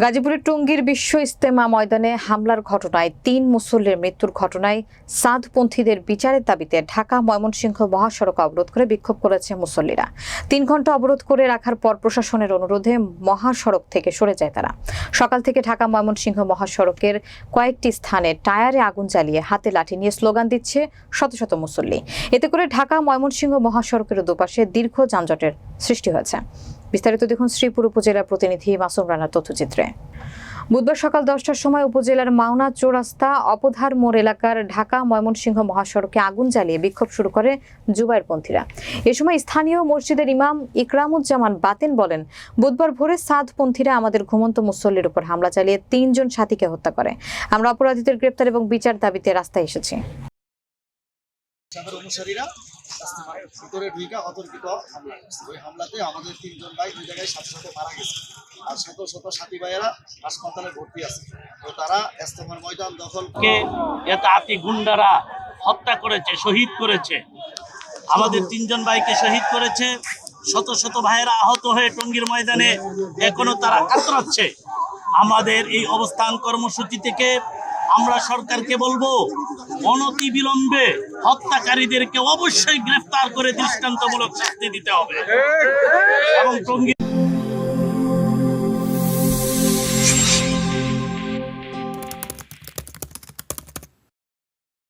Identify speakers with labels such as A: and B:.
A: গাজীপুরের টঙ্গীর বিশ্ব ইস্তেমা ময়দানে হামলার ঘটনায় তিন মুসল্লির মৃত্যুর ঘটনায় সাদপন্থীদের বিচারের দাবিতে ঢাকা ময়মনসিংহ মহাসড়ক অবরোধ করে বিক্ষোভ করেছে মুসল্লিরা। তিন ঘণ্টা অবরোধ করে রাখার পর প্রশাসনের অনুরোধে মহাসড়ক থেকে সরে যায় তারা। সকাল থেকে ঢাকা ময়মনসিংহ মহাসড়কের কয়েকটি স্থানে টায়ারে আগুন জ্বালিয়ে হাতে লাঠি নিয়ে স্লোগান দিচ্ছে শত শত মুসল্লি। এতে করে ঢাকা ময়মনসিংহ মহাসড়কের দুপাশে দীর্ঘ যানজটের সৃষ্টি হয়েছে। বিস্তারিত দেখুন শ্রীপুর উপজেলার প্রতিনিধি মাসুম রানার তথ্যচিত্রে। বুধবার সকাল দশটার সময় উপজেলার মাওনা চৌরাস্তা অপধার মোড় এলাকার ঢাকা ময়মনসিংহ মহাসড়কে আগুন জ্বালিয়ে বিক্ষোভ শুরু করে জুবাইরপন্থীরা এ সময় স্থানীয় মসজিদের ইমাম ইকরামুজ্জামান বাতেন বলেন, বুধবার ভোরে সাদপন্থীরা আমাদের ঘুমন্ত মুসল্লির উপর হামলা চালিয়ে তিনজন সাথীকে হত্যা করে। আমরা অপরাধীদের গ্রেপ্তার এবং বিচার দাবিতে রাস্তায় এসেছি।
B: ভিতরে ঢুইকা অতর্কিত হামলা করছে। ওই হামলাতে আমাদের তিনজন ভাই দুই জায়গায় সাথে সাথে মারা গেছে। আর শত শত সাথী ভাইয়েরা হাসপাতালে ভর্তি আছে। তো তারা ইস্তেমার ময়দান দখল
C: আতি গুন্ডারা হত্যা করেছে শহীদ করেছে। আমাদের তিনজন ভাইকে শহীদ করেছে। শত শত ভাইয়েরা আহত হয়ে টঙ্গীর ময়দানে এখনও তারা কাতরাচ্ছে। আমাদের এই অবস্থান কর্মসূচি থেকে আমরা সরকারকে বলব অনতি বিলম্বে হত্যাকারীদেরকে অবশ্যই গ্রেফতার করে দৃষ্টান্তমূলক শাস্তি দিতে হবে। এবং টঙ্গী